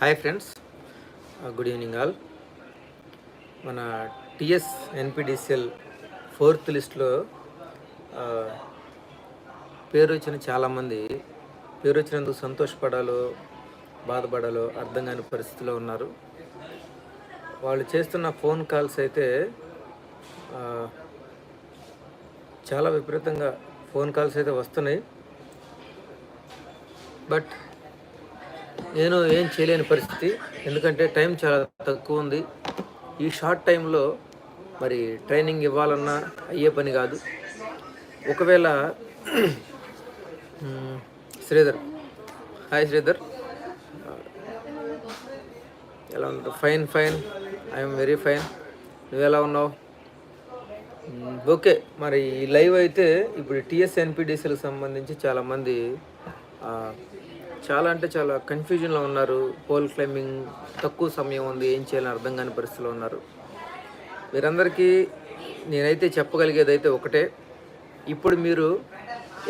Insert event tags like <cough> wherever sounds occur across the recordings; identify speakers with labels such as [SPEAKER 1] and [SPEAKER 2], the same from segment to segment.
[SPEAKER 1] Hi friends. Good evening all. మన TS NPDCL fourth లిస్ట్లో పేరు వచ్చిన చాలామంది పేరు వచ్చినందుకు సంతోషపడాలో బాధపడాలో అర్థం కాని పరిస్థితిలో ఉన్నారు. వాళ్ళు చేస్తున్న ఫోన్ కాల్స్ అయితే చాలా విపరీతంగా ఫోన్ కాల్స్ అయితే వస్తున్నాయి. బట్ నేను ఏం చేయలేని పరిస్థితి. ఎందుకంటే టైం చాలా తక్కువ ఉంది. ఈ షార్ట్ టైంలో మరి ట్రైనింగ్ ఇవ్వాలన్నా అయ్యే పని కాదు. ఒకవేళ శ్రీధర్. హాయ్ శ్రీధర్. ఎలా ఉంటావు fine fine. I'm very fine. నువ్వు ఎలా ఉన్నావు? ఓకే. మరి ఈ లైవ్ అయితే ఇప్పుడు టీఎస్ ఎన్పిడిసిలకు సంబంధించి చాలామంది చాలా అంటే చాలా కన్ఫ్యూజన్లో ఉన్నారు. పోల్ క్లైంబింగ్ తక్కువ సమయం ఉంది. ఏం చేయాలని అర్థం కాని పరిస్థితిలో ఉన్నారు. మీరందరికీ నేనైతే చెప్పగలిగేది అయితే ఒకటే. ఇప్పుడు మీరు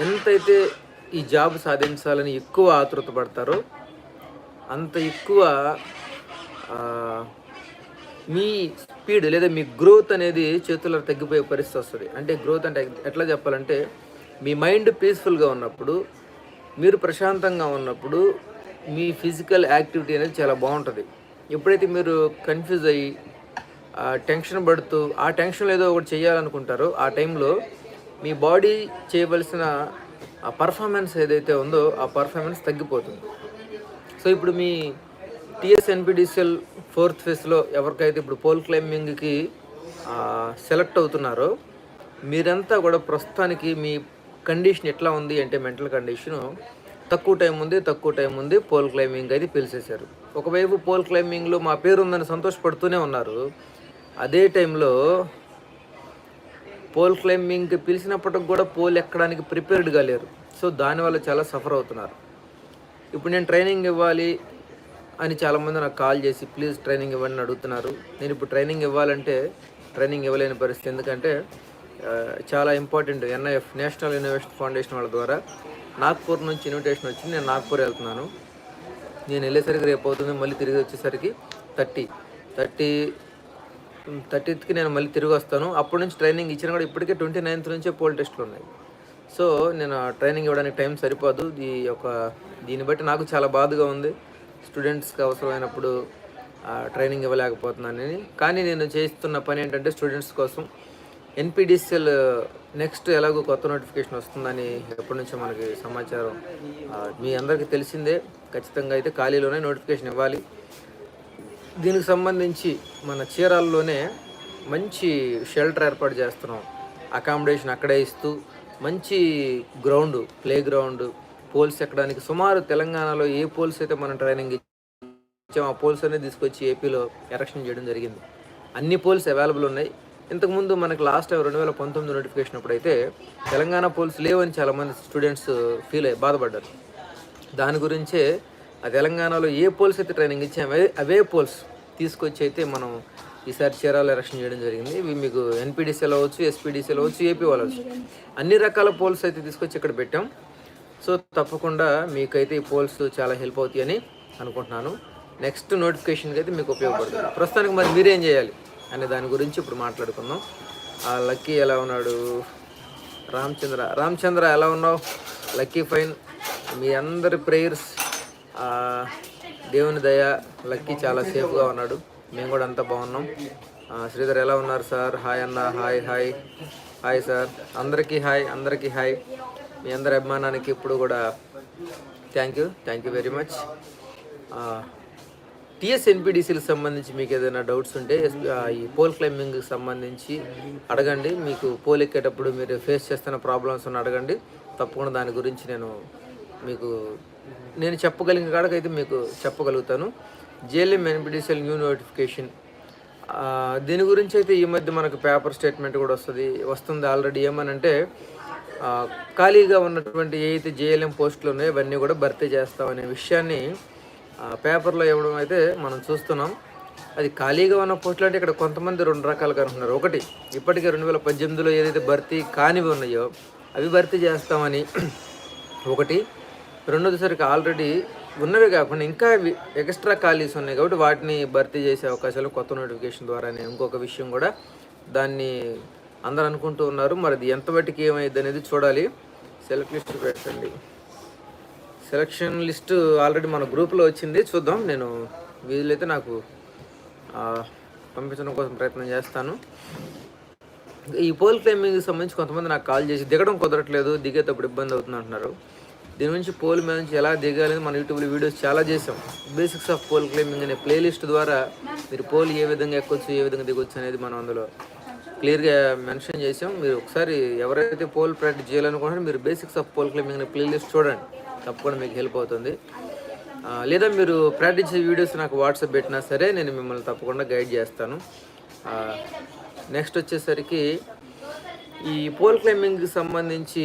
[SPEAKER 1] ఎంతైతే ఈ జాబ్ సాధించాలని ఎక్కువ ఆతృత పడతారో అంత ఎక్కువ మీ స్పీడ్ లేదా మీ గ్రోత్ అనేది చేతుల్లో తగ్గిపోయే పరిస్థితి వస్తుంది. అంటే గ్రోత్ అంటే ఎట్లా చెప్పాలంటే మీ మైండ్ పీస్ఫుల్గా ఉన్నప్పుడు మీరు ప్రశాంతంగా ఉన్నప్పుడు మీ ఫిజికల్ యాక్టివిటీ అనేది చాలా బాగుంటుంది. ఎప్పుడైతే మీరు కన్ఫ్యూజ్ అయ్యి ఆ, టెన్షన్ పడుతూ ఆ టెన్షన్లో ఏదో ఒకటి చేయాలనుకుంటారో ఆ టైంలో మీ బాడీ చేయవలసిన ఆ పర్ఫార్మెన్స్ ఏదైతే ఉందో ఆ పర్ఫార్మెన్స్ తగ్గిపోతుంది. సో ఇప్పుడు మీ టిఎస్ఎన్పిడిసిఎల్ ఫోర్త్ ఫేజ్లో ఎవరికైతే ఇప్పుడు పోల్ క్లైంబింగ్కి సెలెక్ట్ అవుతున్నారో మీరంతా కూడా ప్రస్తుతానికి మీ కండిషన్ ఎట్లా ఉంది అంటే మెంటల్ కండిషను తక్కువ టైం ఉంది తక్కువ టైం ఉంది పోల్ క్లైంబింగ్ అయితే పిలిచేశారు. ఒకవైపు పోల్ క్లైంబింగ్లో మా పేరు ఉందని సంతోషపడుతూనే ఉన్నారు. అదే టైంలో పోల్ క్లైంబింగ్కి పిలిచినప్పటికి కూడా పోల్ ఎక్కడానికి ప్రిపేర్డ్గా లేరు. సో దానివల్ల చాలా సఫర్ అవుతున్నారు. ఇప్పుడు నేను ట్రైనింగ్ ఇవ్వాలి అని చాలామంది నాకు కాల్ చేసి ప్లీజ్ ట్రైనింగ్ ఇవ్వండి అడుగుతున్నారు. నేను ఇప్పుడు ట్రైనింగ్ ఇవ్వాలంటే ట్రైనింగ్ ఇవ్వలేని పరిస్థితి. ఎందుకంటే చాలా important NIF national innovation foundation వాళ్ళ ద్వారా. నాగ్పూర్ నుంచి ఇన్విటేషన్ వచ్చింది నేను నాగ్పూర్ వెళ్తున్నాను. నేను వెళ్ళేసరికి రేపు అవుతుంది మళ్ళీ తిరిగి వచ్చేసరికి థర్టీ. థర్టీ థర్టీత్కి నేను మళ్ళీ తిరిగి వస్తాను. అప్పటి నుంచి ట్రైనింగ్ ఇచ్చిన కూడా ఇప్పటికే ట్వంటీ నైన్త్ నుంచే పోల్ టెస్ట్లు ఉన్నాయి. సో నేను ఆ ట్రైనింగ్ ఇవ్వడానికి టైం సరిపోదు. ఈ యొక్క దీన్ని బట్టి నాకు చాలా బాధగా ఉంది. స్టూడెంట్స్కి అవసరమైనప్పుడు ట్రైనింగ్ ఇవ్వలేకపోతున్నానని. కానీ నేను చేస్తున్న పని ఏంటంటే స్టూడెంట్స్ కోసం ఎన్పిడిసిఎల్ నెక్స్ట్ ఎలాగో కొత్త నోటిఫికేషన్ వస్తుందని ఎప్పటి నుంచో మనకి సమాచారం మీ అందరికీ తెలిసిందే. ఖచ్చితంగా అయితే ఖాళీలోనే నోటిఫికేషన్ ఇవ్వాలి. దీనికి సంబంధించి మన చీరాల్లోనే మంచి షెల్టర్ ఏర్పాటు చేస్తున్నాం. అకామిడేషన్ అక్కడే ఇస్తూ మంచి గ్రౌండ్ ప్లే గ్రౌండ్ పోల్స్ ఎక్కడానికి సుమారు తెలంగాణలో ఏ పోల్స్ అయితే మనం ట్రైనింగ్ ఇచ్చాం ఆ పోల్స్ అనేది తీసుకొచ్చి ఏపీలో ఎరక్షన్ చేయడం జరిగింది. అన్ని పోల్స్ అవైలబుల్ ఉన్నాయి. ఇంతకుముందు మనకు లాస్ట్ రెండు వేల పంతొమ్మిది నోటిఫికేషన్ అప్పుడైతే తెలంగాణ పోల్స్ లేవని చాలామంది స్టూడెంట్స్ ఫీల్ అయ్యి బాధపడ్డారు. దాని గురించే ఆ తెలంగాణలో ఏ పోల్స్ అయితే ట్రైనింగ్ ఇచ్చామో అవే అవే పోల్స్ తీసుకొచ్చి అయితే మనం ఈసారి చీరాలు ఎలక్షన్ చేయడం జరిగింది. ఇవి మీకు ఎన్పీడీసీలు అవ్వచ్చు ఎస్పీడీసీలు అవ్వచ్చు ఏపీ వాళ్ళు అన్ని రకాల పోల్స్ అయితే తీసుకొచ్చి ఇక్కడ పెట్టాం. సో తప్పకుండా మీకైతే ఈ పోల్స్ చాలా హెల్ప్ అవుతాయని అనుకుంటున్నాను. నెక్స్ట్ నోటిఫికేషన్కి అయితే మీకు ఉపయోగపడుతుంది. ప్రస్తుతానికి మరి మీరేం చేయాలి? అనే దాని గురించి ఇప్పుడు మాట్లాడుకుందాం. ఆ లక్కీ ఎలా ఉన్నాడు? రామచంద్ర రామచంద్ర ఎలా ఉన్నావు? Lucky fine. మీ అందరి ప్రేయర్స్ దేవుని దయ లక్కీ చాలా సేఫ్గా ఉన్నాడు. మేము కూడా అంతా బాగున్నాం. శ్రీధర్ ఎలా ఉన్నారు సార్? హాయ్ అన్న హాయ్ హాయ్. Hi sir. అందరికీ హాయ్ అందరికీ హాయ్. మీ అందరి అభిమానానికి ఇప్పుడు కూడా thank you thank you very much. టీఎస్ఎన్పిడిసిలకు సంబంధించి మీకు ఏదైనా డౌట్స్ ఉంటే ఈ పోల్ క్లైంబింగ్కి సంబంధించి అడగండి. మీకు పోల్ ఎక్కేటప్పుడు మీరు ఫేస్ చేస్తున్న ప్రాబ్లమ్స్ ఉన్న అడగండి. తప్పకుండా దాని గురించి నేను మీకు నేను చెప్పగలిగిన కాడకైతే మీకు చెప్పగలుగుతాను. JLM NPDCL new notification. దీని గురించి అయితే ఈ మధ్య మనకు పేపర్ స్టేట్మెంట్ కూడా వస్తుంది. వస్తుంది ఆల్రెడీ. ఏమనంటే ఖాళీగా ఉన్నటువంటి ఏ అయితే జేఎల్ఎం పోస్టులు ఉన్నాయో ఇవన్నీ కూడా భర్తీ చేస్తామనే విషయాన్ని పేపర్లో ఇవ్వడం అయితే మనం చూస్తున్నాం. అది ఖాళీగా ఉన్న పోస్టులు అంటే ఇక్కడ కొంతమంది రెండు రకాలుగా అంటున్నారు. ఒకటి ఇప్పటికే రెండు వేల పద్దెనిమిదిలో ఏదైతే భర్తీ కానివి ఉన్నాయో అవి భర్తీ చేస్తామని. ఒకటి రెండోది సరికి ఆల్రెడీ ఉన్నవి కాకుండా ఇంకా ఎక్స్ట్రా ఖాళీస్ ఉన్నాయి కాబట్టి వాటిని భర్తీ చేసే అవకాశాలు కొత్త నోటిఫికేషన్ ద్వారానే. ఇంకొక విషయం కూడా దాన్ని అందరూ అనుకుంటూ ఉన్నారు. మరి అది ఎంత మట్టికి ఏమైంది అనేది చూడాలి. సెలెక్ట్ లిస్ట్ పెట్టండి. సెలక్షన్ లిస్ట్ ఆల్రెడీ మన గ్రూప్లో వచ్చింది. చూద్దాం. నేను వీలైతే నాకు పంపించడం కోసం ప్రయత్నం చేస్తాను. ఈ పోల్ క్లైంబింగ్కి సంబంధించి కొంతమంది నాకు కాల్ చేసి దిగడం కుదరట్లేదు. దిగేటప్పుడు ఇబ్బంది అవుతుంది అంటున్నారు. దీని నుంచి పోల్ మీద నుంచి ఎలా దిగాలి మన యూట్యూబ్లో వీడియోస్ చాలా చేసాం బేసిక్స్ ఆఫ్ పోల్ క్లైంబింగ్ అనే ప్లేలిస్ట్ ద్వారా మీరు పోల్ ఏ విధంగా ఎక్కొచ్చు ఏ విధంగా దిగొచ్చు అనేది మనం అందులో క్లియర్గా మెన్షన్ చేసాం. మీరు ఒకసారి ఎవరైతే పోల్ ప్రాక్టీస్ చేయాలనుకుంటారో మీరు బేసిక్స్ ఆఫ్ పోల్ క్లైంబింగ్ అనే ప్లేలిస్ట్ చూడండి. తప్పకుండా మీకు హెల్ప్ అవుతుంది. లేదా మీరు ప్రాక్టీస్ వీడియోస్ నాకు వాట్సాప్ పెట్టినా సరే నేను మిమ్మల్ని తప్పకుండా గైడ్ చేస్తాను. నెక్స్ట్ వచ్చేసరికి ఈ పోల్ క్లైంబింగ్కి సంబంధించి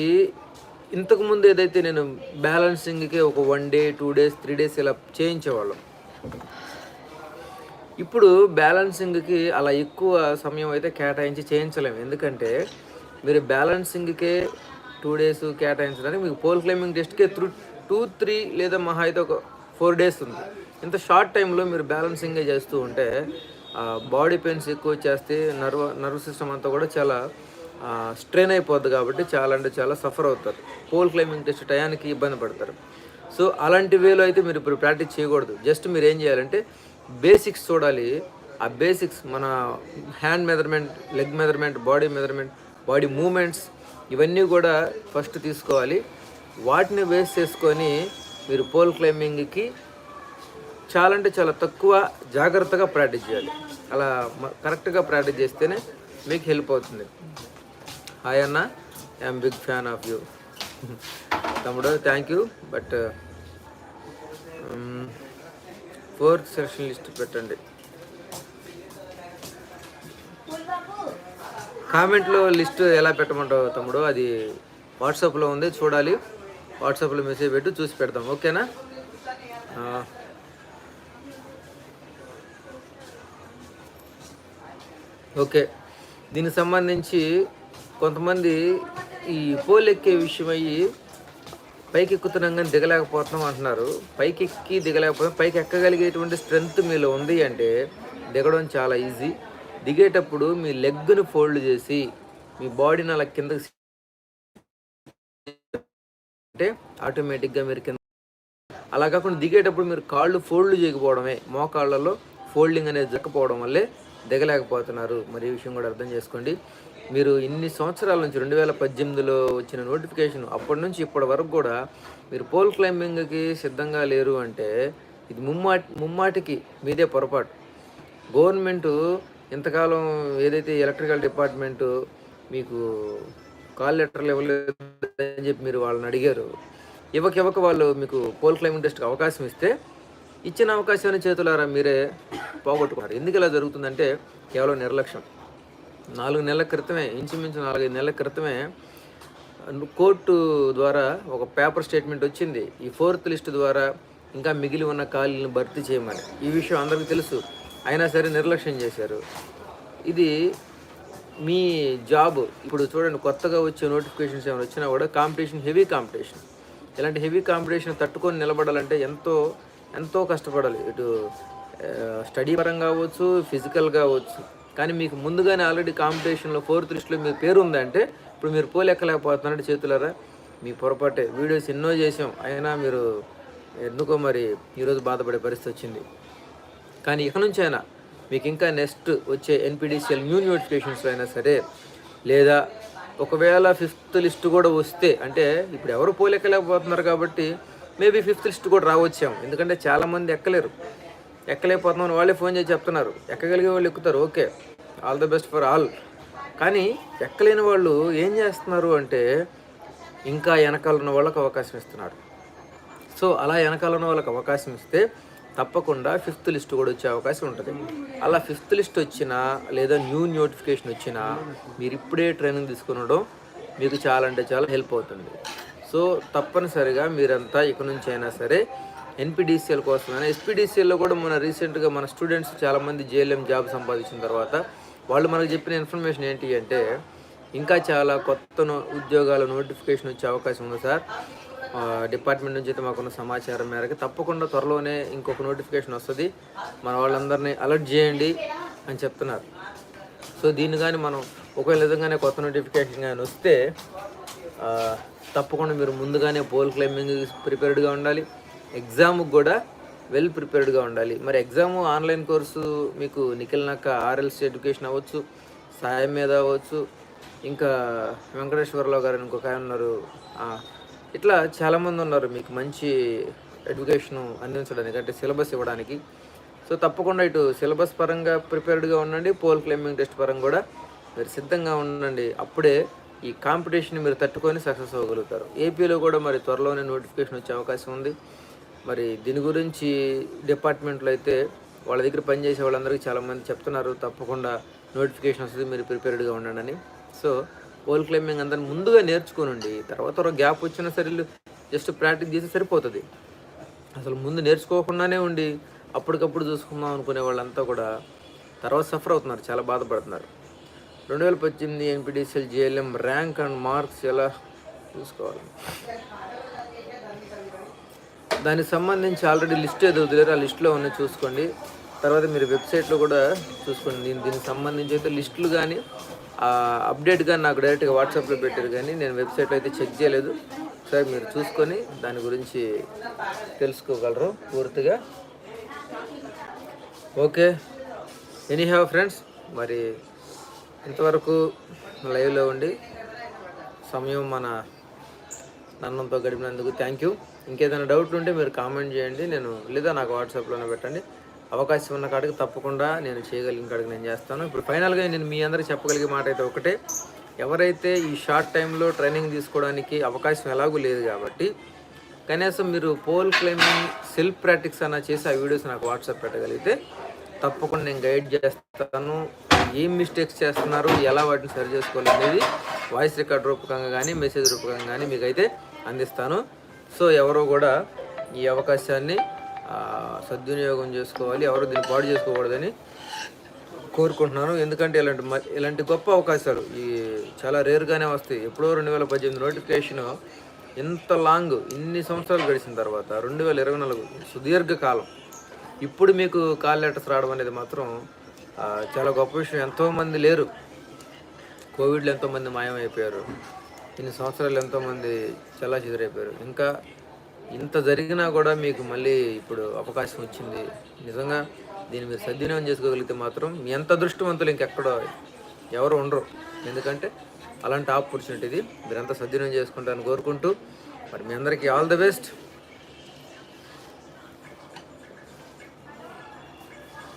[SPEAKER 1] ఇంతకుముందు ఏదైతే నేను బ్యాలెన్సింగ్కి ఒక one day two days three days ఇలా చేయించేవాళ్ళం. ఇప్పుడు బ్యాలెన్సింగ్కి అలా ఎక్కువ సమయం అయితే కేటాయించి చేయించలేము. ఎందుకంటే మీరు బ్యాలెన్సింగ్కే టూ డేస్ కేటాయించడానికి మీకు పోల్ క్లైంబింగ్ టెస్ట్కే త్రూ టూ త్రీ లేదా మహా అయితే ఒక ఫోర్ డేస్ ఉంది. ఇంత షార్ట్ టైంలో మీరు బ్యాలెన్సింగే చేస్తూ ఉంటే బాడీ పెయిన్స్ ఎక్కువ వచ్చేస్తే నర్వ్ నర్వ్ సిస్టమ్ అంతా కూడా చాలా స్ట్రెయిన్ అయిపోద్ది కాబట్టి చాలా అంటే చాలా సఫర్ అవుతారు. పోల్ క్లైంబింగ్ టెస్ట్ టయానికి ఇబ్బంది పడతారు. సో అలాంటి వేలో అయితే మీరు ఇప్పుడు ప్రాక్టీస్ చేయకూడదు. జస్ట్ మీరు ఏం చేయాలంటే బేసిక్స్ చూడాలి. ఆ బేసిక్స్ మన hand measurement leg measurement body measurement body movements ఇవన్నీ కూడా ఫస్ట్ తీసుకోవాలి. వాటిని బేస్ చేసుకొని మీరు పోల్ క్లైంబింగ్కి చాలా అంటే చాలా తక్కువ జాగ్రత్తగా ప్రాక్టీస్ చేయాలి. అలా కరెక్ట్గా ప్రాక్టీస్ చేస్తేనే మీకు హెల్ప్ అవుతుంది. హాయ్ అన్న I'm big fan of you. <laughs> తమ్ముడు thank you but fourth section list పెట్టండి. కామెంట్లో లిస్ట్ ఎలా పెట్టమంటావు తమ్ముడు? అది వాట్సాప్లో ఉంది చూడాలి. వాట్సాప్లో మెసేజ్ పెట్టి చూసి పెడతాం. ఓకేనా? ఓకే. దీనికి సంబంధించి కొంతమంది ఈ పోలెక్కే విషయమయ్యి పైకి ఎక్కుతున్నాం కానీ దిగలేకపోతున్నాం అంటున్నారు. పైకి ఎక్కి దిగలేకపోతే పైకి ఎక్కగలిగేటువంటి స్ట్రెంగ్త్ మీలో ఉంది అంటే దిగడం చాలా ఈజీ. దిగేటప్పుడు మీ లెగ్ను ఫోల్డ్ చేసి మీ బాడీని అలా కిందకి అంటే ఆటోమేటిక్గా మీరు కింద అలా కాకుండా దిగేటప్పుడు మీరు కాళ్ళు ఫోల్డ్ చేయకపోవడమే. మోకాళ్ళలో ఫోల్డింగ్ అనేది జరగకపోవడం వల్లే దిగలేకపోతున్నారు. మరి ఈ విషయం కూడా అర్థం చేసుకోండి. మీరు ఇన్ని సంవత్సరాల నుంచి రెండు వేల పద్దెనిమిదిలో వచ్చిన నోటిఫికేషన్ అప్పటి నుంచి ఇప్పటి వరకు కూడా మీరు పోల్ క్లైంబింగ్కి సిద్ధంగా లేరు అంటే ఇది ముమ్మాటి ముమ్మాటికి మీదే పొరపాటు. గవర్నమెంట్ ఇంతకాలం ఏదైతే ఎలక్ట్రికల్ డిపార్ట్మెంటు మీకు కాల్ లెటర్లు ఇవ్వలేదు అని చెప్పి మీరు వాళ్ళని అడిగారు ఇవ్వక ఇవ్వక వాళ్ళు మీకు పోల్ క్లైంబింగ్ టెస్ట్కి అవకాశం ఇస్తే ఇచ్చిన అవకాశాన్ని చేతులారా మీరే పోగొట్టుకున్నారు ఎందుకు ఇలా జరుగుతుందంటే కేవలం నిర్లక్ష్యం. నాలుగు నెలల క్రితమే ఇంచుమించు నాలుగైదు నెలల క్రితమే కోర్టు ద్వారా ఒక పేపర్ స్టేట్మెంట్ వచ్చింది. ఈ ఫోర్త్ లిస్ట్ ద్వారా ఇంకా మిగిలి ఉన్న ఖాళీలను భర్తీ చేయమని. ఈ విషయం అందరికీ తెలుసు. అయినా సరే నిర్లక్ష్యం చేశారు. ఇది మీ జాబ్. ఇప్పుడు చూడండి కొత్తగా వచ్చే నోటిఫికేషన్స్ ఏమైనా వచ్చినా కూడా కాంపిటీషన్ హెవీ కాంపిటీషన్. ఇలాంటి హెవీ కాంపిటీషన్ తట్టుకొని నిలబడాలంటే ఎంతో ఎంతో కష్టపడాలి. ఇటు స్టడీ పరంగా కావచ్చు ఫిజికల్ కావచ్చు. కానీ మీకు ముందుగానే ఆల్రెడీ కాంపిటీషన్లో ఫోర్త్ లిస్ట్లో మీ పేరు ఉందంటే ఇప్పుడు మీరు పోలేకలేకపోతున్నారంటే చేతులరా? మీ పొరపాటే. వీడియోస్ ఎన్నో చేసాం అయినా మీరు ఎందుకో మరి ఈరోజు బాధపడే పరిస్థితి వచ్చింది. కానీ ఇక నుంచి అయినా మీకు ఇంకా నెక్స్ట్ వచ్చే ఎన్పిడిసిఎల్ న్యూ నోటిఫికేషన్స్లో అయినా సరే లేదా ఒకవేళ ఫిఫ్త్ లిస్ట్ కూడా వస్తే అంటే ఇప్పుడు ఎవరు పోలేకలేకపోతున్నారు కాబట్టి మేబీ ఫిఫ్త్ లిస్ట్ కూడా రావచ్చాము. ఎందుకంటే చాలామంది ఎక్కలేరు. ఎక్కలేకపోతున్నామని వాళ్ళే ఫోన్ చేసి చెప్తున్నారు. ఎక్కగలిగే వాళ్ళు ఎక్కుతారు okay. All the best for all. కానీ ఎక్కలేని వాళ్ళు ఏం చేస్తున్నారు అంటే ఇంకా వెనకాల ఉన్న వాళ్ళకి అవకాశం ఇస్తున్నారు. సో అలా వెనకాల ఉన్న వాళ్ళకి అవకాశం ఇస్తే తప్పకుండా ఫిఫ్త్ లిస్ట్ కూడా వచ్చే అవకాశం ఉంటుంది. అలా ఫిఫ్త్ లిస్ట్ వచ్చినా లేదా న్యూ నోటిఫికేషన్ వచ్చినా మీరు ఇప్పుడే ట్రైనింగ్ తీసుకునడం మీకు చాలా అంటే చాలా హెల్ప్ అవుతుంది. సో తప్పనిసరిగా మీరంతా ఇక నుంచి అయినా సరే ఎన్పిడిసిఎల్ కోసమైనా ఎస్పీడీసీఎల్లో కూడా మన రీసెంట్గా మన స్టూడెంట్స్ చాలామంది జేఎల్ఎం జాబ్ సంపాదించిన తర్వాత వాళ్ళు మనకు చెప్పిన ఇన్ఫర్మేషన్ ఏంటి అంటే ఇంకా చాలా కొత్త ఉద్యోగాల నోటిఫికేషన్ వచ్చే అవకాశం ఉంది సార్. డిపార్ట్మెంట్ నుంచి అయితే మాకున్న సమాచారం మేరకు తప్పకుండా త్వరలోనే ఇంకొక నోటిఫికేషన్ వస్తుంది. మన వాళ్ళందరినీ అలర్ట్ చేయండి అని చెప్తున్నారు. సో దీన్ని కానీ మనం ఒకవేళ విధంగానే కొత్త నోటిఫికేషన్ కానీ వస్తే తప్పకుండా మీరు ముందుగానే పోల్ క్లైంబింగ్ ప్రిపేర్డ్గా ఉండాలి. ఎగ్జామ్కి కూడా వెల్ ప్రిపేర్డ్గా ఉండాలి. మరి ఎగ్జామ్ ఆన్లైన్ కోర్సు మీకు నిఖిల్నాక ఆర్ఎల్సీ ఎడ్యుకేషన్ అవ్వచ్చు సాయం మీద అవ్వచ్చు ఇంకా వెంకటేశ్వరరావు గారు ఇంకొక ఆయన ఉన్నారు. ఇట్లా చాలామంది ఉన్నారు మీకు మంచి ఎడ్యుకేషన్ అందించడానికి అంటే సిలబస్ ఇవ్వడానికి. సో తప్పకుండా ఇటు సిలబస్ పరంగా ప్రిపేర్డ్గా ఉండండి పోల్ క్లైంబింగ్ టెస్ట్ పరంగా కూడా మీరు సిద్ధంగా ఉండండి. అప్పుడే ఈ కాంపిటీషన్ మీరు తట్టుకొని సక్సెస్ అవ్వగలుగుతారు. ఏపీలో కూడా మరి త్వరలోనే నోటిఫికేషన్ వచ్చే అవకాశం ఉంది. మరి దీని గురించి డిపార్ట్మెంట్లో అయితే వాళ్ళ దగ్గర పనిచేసే వాళ్ళందరికీ చాలామంది చెప్తున్నారు. తప్పకుండా నోటిఫికేషన్ వస్తుంది మీరు ప్రిపేర్డ్గా ఉండండి అని. సో ఓల్ క్లైంబింగ్ అందరిని ముందుగా నేర్చుకోనండి. తర్వాత ఒక గ్యాప్ వచ్చినా సరే జస్ట్ ప్రాక్టీస్ చేస్తే సరిపోతుంది. అసలు ముందు నేర్చుకోకుండానే ఉండి అప్పటికప్పుడు చూసుకుందాం అనుకునే వాళ్ళంతా కూడా తర్వాత సఫర్ అవుతున్నారు చాలా బాధపడుతున్నారు. రెండు వేల పద్దెనిమిది NPTCL GLM rank and marks ఎలా చూసుకోవాలి? దానికి సంబంధించి ఆల్రెడీ లిస్ట్ ఏదో వదిలేరు ఆ లిస్ట్లో ఉన్నాయి చూసుకోండి. తర్వాత మీరు వెబ్సైట్లో కూడా చూసుకోండి. దీని దీనికి సంబంధించి అయితే లిస్టులు కానీ అప్డేట్ కానీ నాకు డైరెక్ట్గా వాట్సాప్లో పెట్టారు కానీ నేను వెబ్సైట్లో అయితే చెక్ చేయలేదు. సరే మీరు చూసుకొని దాని గురించి తెలుసుకోగలరు పూర్తిగా. ఓకే. ఎనీ హ్యావ్ ఫ్రెండ్స్ మరి ఇంతవరకు లైవ్లో ఉండి సమయం మన నన్నంతో గడిపినందుకు థ్యాంక్ యూ ఇంకేదైనా డౌట్లు ఉంటే మీరు కామెంట్ చేయండి. నేను లేదా నాకు వాట్సాప్లోనే పెట్టండి. అవకాశం ఉన్న కాడికి తప్పకుండా నేను చేయగలిగిన కాడికి నేను చేస్తాను. ఇప్పుడు ఫైనల్గా నేను మీ అందరికీ చెప్పగలిగే మాట అయితే ఒకటే. ఎవరైతే ఈ షార్ట్ టైంలో ట్రైనింగ్ తీసుకోవడానికి అవకాశం ఎలాగూ లేదు కాబట్టి కనీసం మీరు పోల్ క్లైంబింగ్ సెల్ఫ్ ప్రాక్టీస్ అన్న చేసి ఆ వీడియోస్ నాకు వాట్సాప్ పెట్టగలిగితే తప్పకుండా నేను గైడ్ చేస్తాను. ఏం మిస్టేక్స్ చేస్తున్నారు ఎలా వాటిని సరి చేసుకోవాలి అనేది వాయిస్ రికార్డ్ రూపకంగా కానీ మెసేజ్ రూపకంగా కానీ మీకైతే అందిస్తాను. సో ఎవరో కూడా ఈ అవకాశాన్ని సద్వినియోగం చేసుకోవాలి ఎవరు దీన్ని పాడు చేసుకోకూడదని కోరుకుంటున్నాను. ఎందుకంటే ఇలాంటి మ- ఇలాంటి గొప్ప అవకాశాలు ఈ చాలా రేర్గానే వస్తాయి. ఎప్పుడో రెండు వేల పద్దెనిమిది నోటిఫికేషన్ ఇంత లాంగ్ ఇన్ని సంవత్సరాలు గడిచిన తర్వాత రెండు వేల ఇరవై నాలుగు సుదీర్ఘ కాలం ఇప్పుడు మీకు కాల్ లెటర్స్ రావడం అనేది మాత్రం చాలా గొప్ప విషయం. ఎంతోమంది లేరు. కోవిడ్లో ఎంతోమంది మాయమైపోయారు. ఇన్ని సంవత్సరాలు ఎంతోమంది చల్లా చెదిరైపోయారు ఇంకా ఇంత జరిగినా కూడా మీకు మళ్ళీ ఇప్పుడు అవకాశం వచ్చింది. నిజంగా దీన్ని మీరు సద్వినియోగం చేసుకోగలిగితే మాత్రం మీ ఎంత అదృష్టవంతులు ఇంకెక్కడ ఎవరు ఉండరు. ఎందుకంటే అలాంటి ఆపర్చునిటీ ఇది. మీరంతా సద్వినియోగం చేసుకుంటారని కోరుకుంటూ మరి మీ అందరికీ ఆల్ ది బెస్ట్